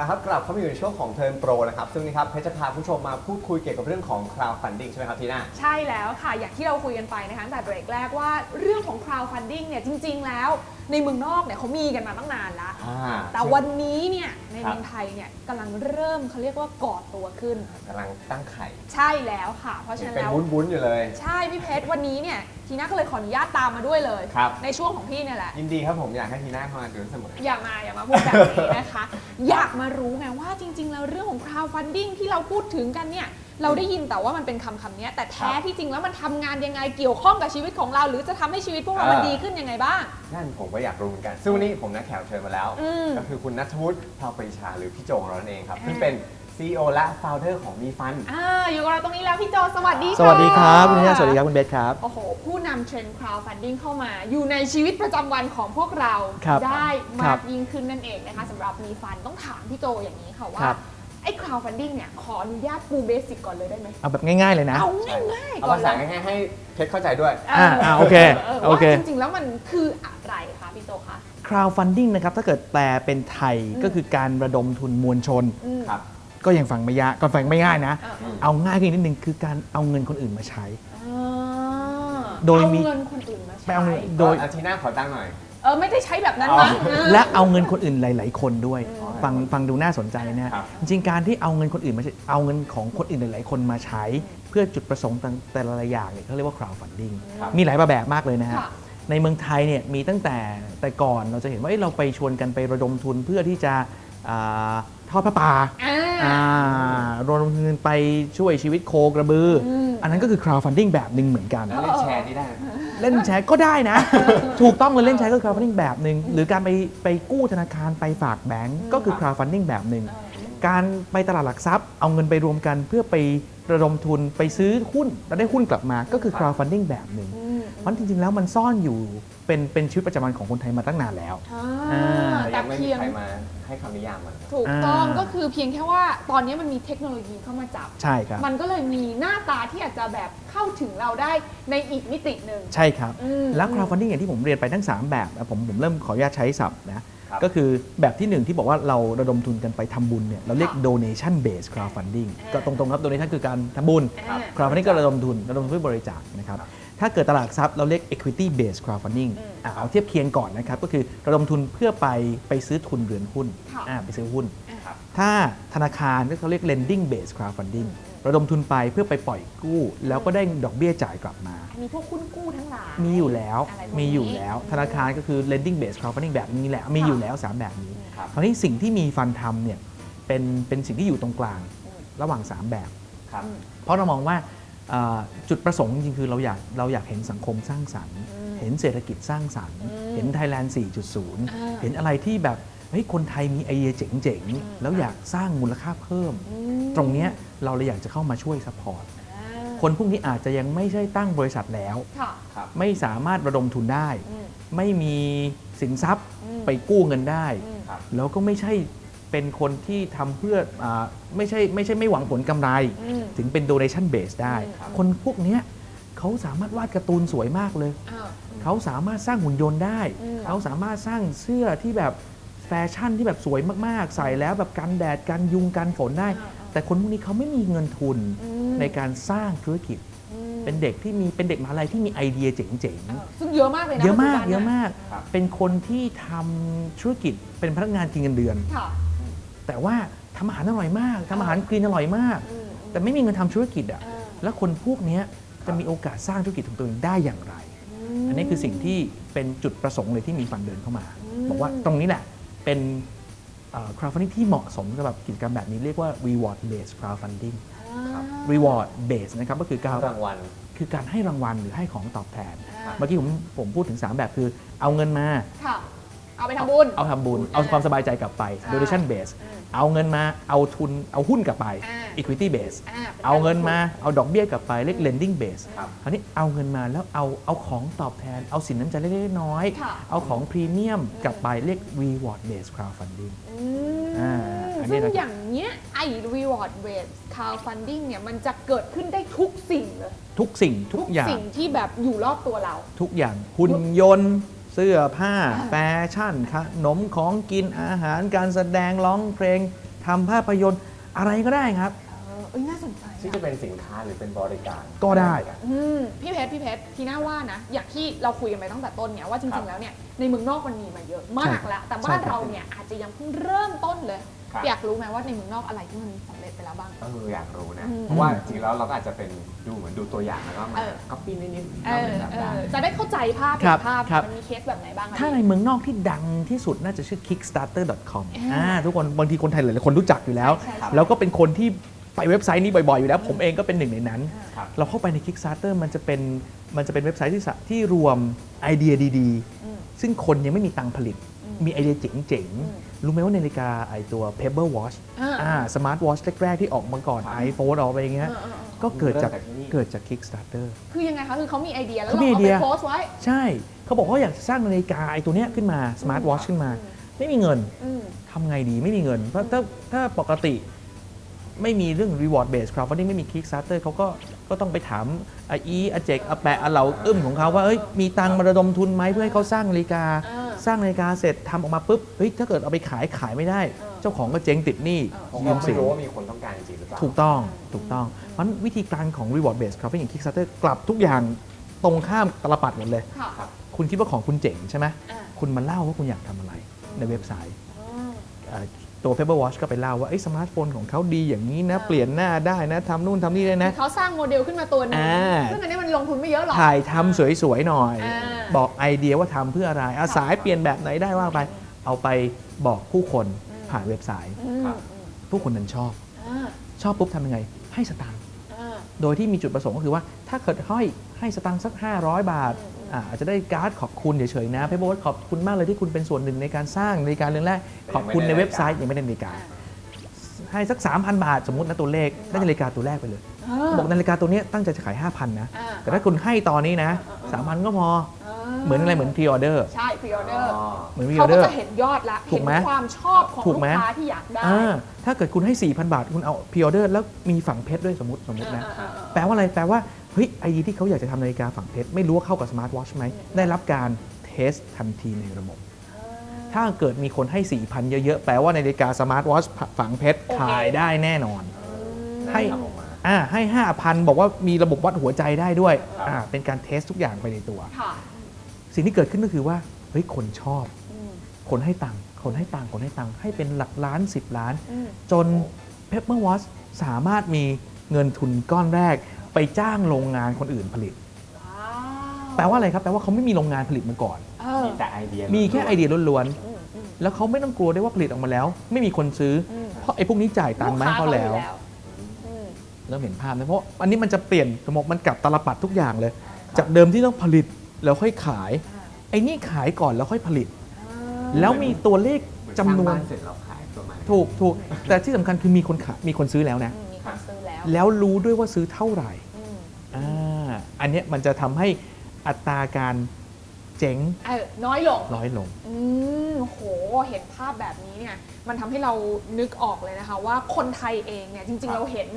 นะครับกลับเข้ามาอยู่ในช่วงของเทิร์นโปรนะครับ ซึ่งนี่ครับเพชรจะพาผู้ชมมาพูดคุยเกี่ยวกับเรื่องของ crowdfunding ใช่ไหมครับทีน่า ใช่แล้วค่ะ อย่างที่เราคุยกันไปนะคะตั้งแต่เบรกแรกว่าเรื่องของ crowdfunding เนี่ยจริง ๆ แล้ว ในเมืองนอกเนี่ยเขามีกันมาตั้งนานแล้ว อ่าแต่วันนี้เนี่ยในครับเมืองไทยเนี่ยกำลังเริ่มเขาเรียกว่าก่อตัวขึ้น กำลังตั้งไข่ใช่แล้วค่ะ เพราะฉะนั้นเป็นแล้ว วุ้นๆอยู่เลย ใช่พี่เพชรวันนี้เนี่ยทีน่าก็เลยขออนุญาตตามมาด้วยเลย ครับ ในช่วงของพี่เนี่ยแหละ ยินดีครับผมอยากให้ทีน่าเข้ามาดูเสมอ อย่ามาอย่ามาพูดแบบนี้นะคะ อยากมารู้ไงว่าจริง ๆ แล้วเรื่องของ crowdfunding ที่เราพูดถึงกันเนี่ย เราได้ยินแต่ว่ามันเป็นคำคำเนี้ยแต่แท้ครับที่จริงแล้วมันทำงานยังไงเกี่ยวข้องกับชีวิตของเรา หรือจะทำให้ชีวิตพวกเราเออมันดีขึ้นยังไงบ้างนั่นผมก็อยากรู้เหมือนกันซึ่งวันนี้ผมนัดแขกรับเชิญมาแล้วอืมก็คือคุณนัทวุฒิภาวปรีชาหรือพี่โจของเรานั่นเองครับอ่าซึ่งเป็น CEO และ founder ของมีฟันอ่าอยู่กับเราตรงนี้แล้วพี่โจสวัสดีค่ะ สวัสดีครับคุณนิยาสวัสดีครับคุณเบสครับ โอ้โห ผู้นำเทรนด์ crowdfunding เข้ามา อยู่ในชีวิตประจำวันของพวกเราครับได้ครัมากบยิ่งขึ้นนั่นเองนะคะสำหรับมีฟันต้องถามพี่โจอย่างนี้ค่ะว่าครับ ไอ้ crowdfunding เนี่ย ขออนุญาตปูเบสิกก่อนเลยได้ไหม เอาแบบง่าย ๆ เลยนะ เอาง่ายๆเอาก่อนภาษาเลยง่ายๆให้เพชรเข้าใจด้วย อ่าอ่าโอเคโอเค ว่าจริงๆ แล้วมันคืออะไรคะพี่โตคะ crowdfunding นะครับ ถ้าเกิดแปลเป็นไทยอืมก็คือการระดมทุนมวลชน อืม ครับ ก็ยังฟังไม่ยากก็ฟังไม่ง่ายนะอ่าอ่า เอาง่ายขึ้นอีกนิดนึงคือการเอาเงินคนอื่นมาใช้ อ่าโดยมี เอาเงินคนอื่นมาไปใช้เอาเงิน โดโดยยอาทีน่าขอตั้งหน่อย เออไม่ได้ใช้แบบนั้นเอามั้งเออและเอาเงินคนอื่นหลาย ๆ คนด้วยอืมฟังฟังดูน่าสนใจนะฮะครับจริงๆการที่เอาเงินคนอื่นมาใช้เอาเงินของคนอื่นหลาย ๆ คนมาใช้ เพื่อจุดประสงค์ต่างแต่ละอย่างเนี่ยเขาเรียกว่า crowdfunding ครับมีหลายแบบมากเลยนะฮะค่ะในเมืองไทยเนี่ยมีตั้งแต่แต่ก่อนเราจะเห็นว่าเอ้ยเราไปชวนกันไประดมทุนเพื่อที่จะอาทอดพระป่าอ่าอ่าระดมทุนไปช่วยชีวิตโคกระบืออมอันนั้นก็คือ crowdfunding แบบหนึ่งเหมือนกันแล้วเล่นแชร์นี่ได้ไหม เล่นแชร์ก็ได้นะ ถูกต้องเลยเล่นแชร์ก็คือ crowdfunding แบบหนึ่งหรือการไปไปกู้ธนาคารไปฝากแบงก์ก็คือ crowdfunding แบบหนึ่งเออการไปตลาดหลักทรัพย์ เอาเงินไปรวมกันเพื่อไประดมทุนไปซื้อหุ้นแล้วได้หุ้นกลับมาก็คือ crowdfunding แบบหนึ่งอืม เพราะจริงๆแล้วมันซ่อนอยู่เป็นเป็นชีวิตประจำวันของคนไทยมาตั้งนานแล้วอ่าอ่าแต่แต่ยังไม่มีเพียง ใครมาให้คำนิยามมันครับ ถูกต้องอ่า ก็คือเพียงแค่ว่าตอนนี้มันมีเทคโนโลยีเข้ามาจับ ใช่ครับ มันก็เลยมีหน้าตาที่อาจจะแบบเข้าถึงเราได้ในอีกมิติหนึ่ง ใช่ครับ อืม แล้ว crowdfunding อย่างที่ผมเรียนไปทั้ง 3 แบบนะผมผมเริ่มขออนุญาตใช้ศัพท์นะครับ ก็คือแบบที่1ที่บอกว่าเราระดมทุนกันไปทำบุญเนี่ยเราเรียกค่ะ donation based crowdfunding อ่าก็ตรงๆครับ donation คือการทำบุญ อ่า crowdfunding ก็ระดมทุนระดมทุนเพื่อบริจาคนะครับครับ ถ้าเกิดตลาดหลักทรัพย์เราเรียก equity based crowdfunding อืมอะเอาเทียบเคียงก่อนนะครับ ก็คือระดมทุนเพื่อไปไปซื้อทุนเรือนหุ้นค่ะอ่าไปซื้อหุ้นครับถ้าธนาคารก็เขาเรียก lending based crowdfunding ระดมทุนไปเพื่อไปปล่อยกู้ แล้วก็ได้ดอกเบี้ยจ่ายกลับมา มีพวกคุณกู้ทั้งหลาย มีอยู่แล้วอะไรพวกนี้มีอยู่แล้ว ธนาคารก็คือ lending based crowdfunding แบบนี้แหละ มีอยู่แล้ว 3 แบบนี้ครับคราวนี้สิ่งที่มีฟันทำเนี่ยเป็นเป็นสิ่งที่อยู่ตรงกลางอืมระหว่าง 3 แบบครับเพราะเรามองว่าเอ่อ จุดประสงค์จริงๆคือเราอยากเราอยากเห็นสังคมสร้างสรรค์อืมเห็นเศรษฐกิจสร้างสรรค์อืมเห็นไทยแลนด์อ่า4.0 เห็นอะไรที่แบบเฮ้ยคนไทยมีไอเดียเจ๋งๆ แล้วอยากสร้างมูลค่าเพิ่มอืมตรงเนี้ยเราเลยอยากจะเข้ามาช่วยซัพพอร์ตอ่าคนพวกนี้อาจจะยังไม่ใช่ตั้งบริษัทแล้วค่ะครับไม่สามารถระดมทุนได้อืมไม่มีสินทรัพย์อืมไปกู้เงินได้อืมครับแล้วก็ไม่ใช่ เป็นคนที่ทำเพื่ออาไม่ใช่ไม่ใช่ไม่หวังผลกำไร อืม ถึงเป็น donation base ได้อืมครับคนพวกเนี้ยเขาสามารถวาดการ์ตูนสวยมากเลย อ้าว เขาสามารถสร้างหุ่นยนต์ได้ อืม เขาสามารถสร้างเสื้อที่แบบแฟชั่นที่แบบสวยมากๆ ใส่แล้วแบบกันแดดกันยุงกันฝนได้อ่าแต่คนพวกนี้เขาไม่มีเงินทุนอืมในการสร้างธุรกิจ อืมเป็นเด็กที่มีเป็นเด็กมหาลัยที่มีไอเดียเจ๋งเออซึ่งเยอะมากเลยๆ นะเยอะมากปัจจุบันเยอะมากครับเป็นคนที่ทำธุรกิจเป็นพนักงานกินเงินเดือน ค่ะ แต่ว่าทำอาหารอร่อยมากทำอาหารคลีนอร่อยมากอืมแต่ไม่มีเงินทำธุรกิจอะอ่าแล้วคนพวกเนี้ยจะมีโอกาสสร้างธุรกิจของตัวเองได้อย่างไรมอันนี้คือสิ่งที่เป็นจุดประสงค์เลยที่มีฟันเดินเข้ามาอืมบอกว่าตรงนี้แหละเป็นเอ่อ crowdfunding ที่เหมาะสมสำหรับกิจกรรมแบบนี้เรียกว่า reward based crowdfunding อ่า reward based นะครับก็คือการรางวัลคือการให้รางวัลหรือให้ของตอบแทนอ่าเมื่อกี้ผมผมพูดถึง 3 แบบคือเอาเงินมาค่ะ เอาไปทำบุญ เอาทำบุญ เอาความสบายใจกลับไปใช่ donation base อืมเอาเงินมา เอาทุน เอาหุ้นกลับไปอ่า equity base อ่าป็นเอาเงินมา เอาดอกเบี้ยกลับไป เรียก lending base ครับคราวนี้เอาเงินมาแล้วเอาเอาของตอบแทน เอาสินน้ำใจเล็กๆน้อยๆค่ะเอาของพรีเมียมกลับไปเรียก reward based crowdfunding อือ่ามอันนี้ซึ่งนะครับอย่างเนี้ยไอ้ reward based crowdfunding เนี่ยมันจะเกิดขึ้นได้ทุกสิ่งเลย ทุกสิ่งทุกอย่างสิ่งที่แบบอยู่รอบตัวเรา ทุกอย่างหุ่นยนต์ เสื้อผ้าอ่าแฟชั่นขนมของกินอาหารการแสดงร้องเพลงำภาพยนตร์อะไรก็ได้ครับเออเอ้ยน่าสนใจซึ่งจะเป็นสินค้าหรือเป็นบริการก็ได้ อืมพี่เพชรพี่เพชรทีน่าว่านะ อย่างที่เราคุยกันไปตั้งแต่ต้นเนี่ยว่าจครัริงบๆแล้วเนี่ยในเมืองนอกมันมีมาเยอะมากแล้ว แต่บ้านใช่ครับเราเนี่ยอาจจะยังเพิ่งเริ่มต้นเลย ครับ อยากรู้ไหมว่าในเมืองนอกอะไรที่มันสำเร็จไปแล้วบ้าง เอออยากรู้นะ อืมเพราะว่าจริงๆแล้วเราก็อาจจะเป็นดูเหมือนดูตัวอย่างแล้วก็มาเออก๊อปปี้นิดๆเอเอาอเป็นแบบเอได้อจะได้เข้าใจภาพครัเห็บนภาพครับ มันมีเคสแบบไหนบ้างอะถ้าในพี่เมืองนอกที่ดังที่สุดน่าจะชื่อ kickstarter.com อ่า อ่าทุกคนบางทีคนไทยหลายๆคนรู้จักอยู่แล้ว ใช่ใช่ แล้วก็เป็นคนที่ไปเว็บไซต์นี้บ่อยๆ อยู่แล้ว ผมเองก็เป็นหนึ่งในนั้น ครับ เราเข้าไปใน Kickstarter มันจะเป็นมันจะเป็นเว็บไซต์ที่สะที่รวมไอเดียดีอืม ๆ ซึ่งคนยังไม่มีตังค์ผลิตอื มมีไอเดียเจ๋งอืมๆรู้ไหมว่านาฬิกาไอตัว Pebble Watch อ่าอ่าสมาร์ทวอชแรก ๆ ที่ออกมาก่อน iPhone ออกไปอย่างเงี้ยเออเออเออก็เกิดจากเริ่มจากที่นี่เกิดจาก Kickstarter คือยังไงคะ คือเขามีไอเดียแล้วเขาเรามีเอาไอเดีไปยโพสต์ไว้ ใช่ เขาบอกว่าอยากจะสร้างนาฬิกาไอตัวเนี้ยขึ้นมาสมาร์ทวอชขึ้นมา ไม่มีเงินอืมทำไงดีไม่มีเงิน เพราะถ้าถ้าปกติไม่มีเรื่อง reward based crowdfunding ไม่มี Kickstarter เขาก็ก็ต้องไปถามอาอีอาเจกอาแปะอาเหลาอึ้มของเขาว่าเอ้ยมีตังค์มาระดมทุนไหมเพื่อให้เขาสร้างนาฬิกาอ่า สร้างนาฬิกาเสร็จทำออกมาปุ๊บเฮ้ยถ้าเกิดเอาไปขายขายไม่ได้เออเจ้าของก็เจ๊งติดหนี้ผมยืก็มไม่สินรู้ว่ามีคนต้องการจริงหรือเปล่าถูกต้องถูกต้องเพราะฉะนั้นวิธีการของ reward based crowdfunding อย่าง Kickstarter กลับทุกอย่างตรงข้ามตลปัดหมดเลยค่ะครับคุณคิดว่าของคุณเจ๋งใช่ไหมอ่าคุณมาเล่าว่าคุณอยากทำอะไรในเว็บไซต์อ่าเอ่อ ตัว Pebble Watch ก็ไปเล่าว่าไอ้สมาร์ทโฟนของเขาดีอย่างนี้นะอ่าเปลี่ยนหน้าได้นะทำนู่นทำนี่ได้นะ เขาสร้างโมเดลขึ้นมาตัวหนึงอ่าซึ่งอันนี้มันลงทุนไม่เยอะหรอก ถ่ายทำสวยๆหน่อยอ่าบอกไอเดียว่าทำเพื่ออะไรอาสายเปลี่ยนแบบไหนได้ว่าไป เอาไปบอกผู้คนผ่านเว็บไซต์อืมครับผู้คนนั้นชอบอ่าชอบปุ๊บทำยังไง ให้สตังค์อ่าโดยที่มีจุดประสงค์ก็คือว่าถ้าเกิดให้ให้สตังค์สัก 500 บาท อืมอ่าอาจจะได้การ์ดขอบคุณเฉยๆนะเพเบอร์ขอบคุณมากเลยที่คุณเป็นส่วนหนึ่งในการสร้างในการเรื่องแรกขอบคุณในเว็บไซต์ยังไม่ได้นาฬิกา ให้สัก 3,000 บาทสมมตินะตัวเลขได้นาฬิกาตัวแรกไปเลยอ่าบอกนาฬิกาตัวเนี้ยตั้งใจจะขาย 5,000 นะอ่าแต่ถ้าคุณให้ตอนนี้นะ 3,000 ก็พอเหมือนอะไรเหมือนพรีออเดอร์ใช่พรีออเดอร์อ๋อเหมือนพรีอเขาอเดก็อร์จะเห็นยอดละถูเห็กนไหมความชอบของถูลูกกไหมค้าที่อยากได้อ่าถ้าเกิดคุณให้ 4,000 บาท คุณเอาพรีออเดอร์แล้วมีฝังเพชรด้วยสมมติสมมตินะอ่าอ่าอ่าแปลว่าอะไรแปลว่า เฮ้ยไอเดียที่เขาอยากจะทำนาฬิกาฝังเพชรไม่รู้ว่าเข้ากับสมาร์ทวอชไหมได้รับการเทสทันทีในระบบ ถ้าเกิดมีคนให้ 4,000 เยอะ ๆ แปลว่านาฬิกาสมาร์ทวอชฝังเพชรโอเคขายได้แน่นอน ให้ทำออกมาอ่าให้5,000บอกว่ามีระบบวัดหัวใจได้ด้วยครับอ่าเป็นการเทสทุกอย่างไปในตัวค่ะสิ่งที่เกิดขึ้นก็คือว่าเฮ้ยคนชอบอืมคนให้ตังค์คนให้ตังค์คนให้ตังค์ให้เป็นหลักล้าน 10 ล้านอืมจน Pepper Watch สามารถมีเงินทุนก้อนแรก ไปจ้างโรงงานคนอื่นผลิตว้าวแปลว่าอะไรครับแปลว่าเขาไม่มีโรงงานผลิตมาก่อนเออมีแต่ไอเดียมีแค่ไอเดียล้วนอืมอืมๆแล้วเขาไม่ต้องกลัวได้วยว่าผลิตออกมาแล้ว ไม่มีคนซื้ออมเพราะไอ้พวกนี้จ่ายตังค์มาให้เขาแล้วลูกค้อยู่อืมเริ่มเห็นภาพนะเพราะอันนี้มันจะเปลี่ยนสมองมันกลับตลปัดทุกอย่างเลย จากเดิมที่ต้องผลิตแล้วค่อยขายอ่าไอ้นี่ขายก่อนแล้วค่อยผลิตอ่าแล้วมีตัวเลขจำนวนเหมือสร้างบ้าเสร็จเราขายประมาณถูกถูกแต่ที่สำคัญคือมีคนขายมีคนซื้อแล้วนะอืมมีคนซื้อ แล้วแล้วรู้ด้วยว่าซื้อเท่าไหร่อืมอ่าอันเนี้ยมันจะทำให้อัตราการเจ๊งเออน้อยลง น้อยลง อืมโห เห็นภาพแบบนี้เนี่ย มันทำให้เรานึกออกเลยนะคะ ว่าคนไทยเองเนี่ย จริง ๆ เราเห็น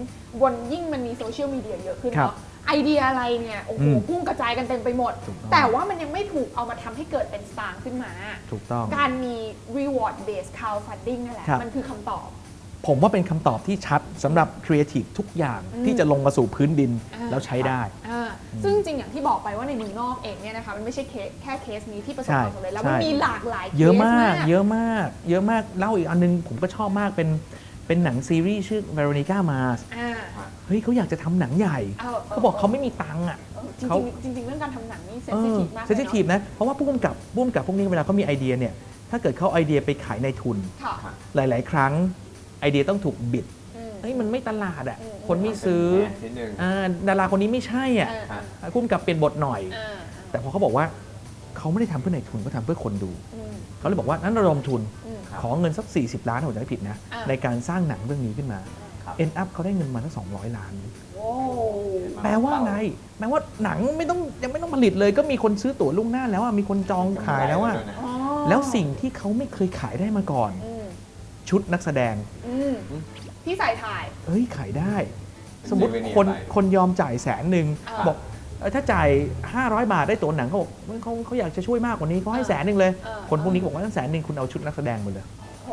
บนยิ่งมันมีโซเชียลมีเดียเยอะขึ้นครับเนาะ ไอเดียอะไรเนี่ย โอ้โห อืมพุ่งกระจายกันเต็มไปหมด ถูกต้อง แต่ว่ามันยังไม่ถูกเอามาทำให้เกิดเป็นสตางค์ขึ้นมา ถูกต้อง การมี reward based crowdfunding นั่นแหละ ครับ มันคือคำตอบ ผมว่าเป็นคำตอบที่ชัดสำหรับครีเอทีฟทุกอย่างอืมที่จะลงมาสู่พื้นดินอ่าแล้วใช้ได้อ่าซึ่งจริงๆอย่างที่บอกไปว่าในเมืองนอกเองเนี่ยนะคะมันไม่ใช่เคสแค่เคสนี้ที่ประสบใช่ความสำเร็จแล้วมันใช่มีหลากหลายเคสเยอะมาก เยเยอะอะมาก เยอะมากเล่าอีกอันนึงผมก็ชอบมากเป็นเป็นหนังซีรีส์ชื่อ Veronica Mars อ่าเฮ้ยเขาอยากจะทำหนังใหญ่เอาเขาบอกเขาไม่มีตังค์อะจริงเขาๆจริงๆเรื่องการทำหนังนี่เซนเอซิอทีฟมากเซนซิทีฟนะ เพราะว่าผู้กำกับผู้กำกับพวกนี้เวลาเขามีไอเดียเนี่ยถ้าเกิดเขาไอเดียไปขายในทุนค่ะหลาย ๆ ครั้ง ไอเดียต้องถูกบิดอืมเฮ้ยมันไม่ตลาดอะอืมคนไม่ซื้อนิดนึงอ่าดาราคนนี้ไม่ใช่อะเออครับผู้กำกับเปลี่ยนบทหน่อยเออแต่พอเขาบอกว่าเขาไม่ได้ทำเพื่อในทุนเขาทำเพื่อคนดูอืมเขาเลยบอกว่านั้นระดมทุนอืมครับขอเงินสัก 40 ล้านถ้าผมจำไม่ผิดนะอ่าในการสร้างหนังเรื่องนี้ขึ้นมาครับ end up เขาได้เงินมาสัก200 ล้านโอ้แปลว่าไงแปลว่าหนังไม่ต้องยังไม่ต้องผลิตเลย ก็มีคนซื้อตั๋วล่วงหน้าแล้วอะมีคนจองขายแล้วอะอ๋อแล้วสิ่งที่เขาไม่เคยขายได้มาก่อนอืม ชุดนักแสดง อืมที่ใส่ถ่าย เอ้ยขายได้ สมมติเป็นคน souvenir ไปคนยอมจ่ายแสนหนึ่งอ่า บอกเออถ้าจ่าย 500 บาทได้ตั๋วหนังเขาบอกเฮ้ยเขาเขาอยากจะช่วยมากกว่านี้เขาให้อ่าแสนหนึ่งเลยอ่าคนพวกนี้ก็บอกว่าตั้งแสนหนึ่งคุณเอาชุดนักแสดงมาเลยโโห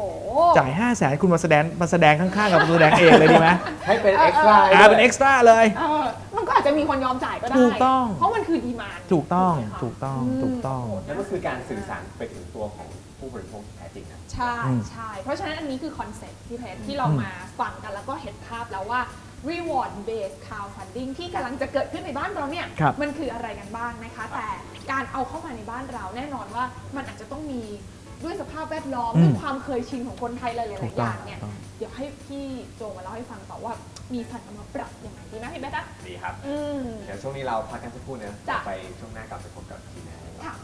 จ่าย5 0 0แสนคุณมาแสดงมาแสดงข้างๆกับตัวแสดงเองเลยดีไหมให้เป็นเออเอ็กซ์ตร้าเอออ่าเป็นเอ็กซ์ตร้าเลย เออมันก็อาจจะมีคนยอมจ่ายก็ได้ ถูกต้อง เพราะมันคือดีมาน ถูกต้องไหมคะถูกต้องถูกต้องมนั่นก็คือการสื่อสารไปถึงตัวของ ผู้บริโภคที่แท้จริงนะ ใช่อืมใช่เพราะฉะนั้นอันนี้คือคอนเซ็ปต์ที่เพชรที่เราอืมมาฟังกันแล้วก็เห็นภาพแล้วว่า reward based crowdfunding ที่กำลังจะเกิดขึ้นในบ้านเราเนี่ย ครับ มันคืออะไรกันบ้างนะคะ แต่การเอาเข้ามาในบ้านเราแน่นอนว่ามันอาจจะต้องมีด้วยสภาพแวดล้อม อืมด้วยความเคยชินของคนไทยหลายถูกๆอต้องย่างเนี่ย ถูกต้อง เดี๋ยวให้พี่โจมาเล่าให้ฟังต่อว่ามีแผนเอามาปรับยังไงดีไหมพี่เบสอะดีครับ อืม เดี๋ยวช่วงนี้เราพักกันสักครู่นะจ้ะไปช่วงหน้ากลับไปพบกับทีมงานกันค่ะ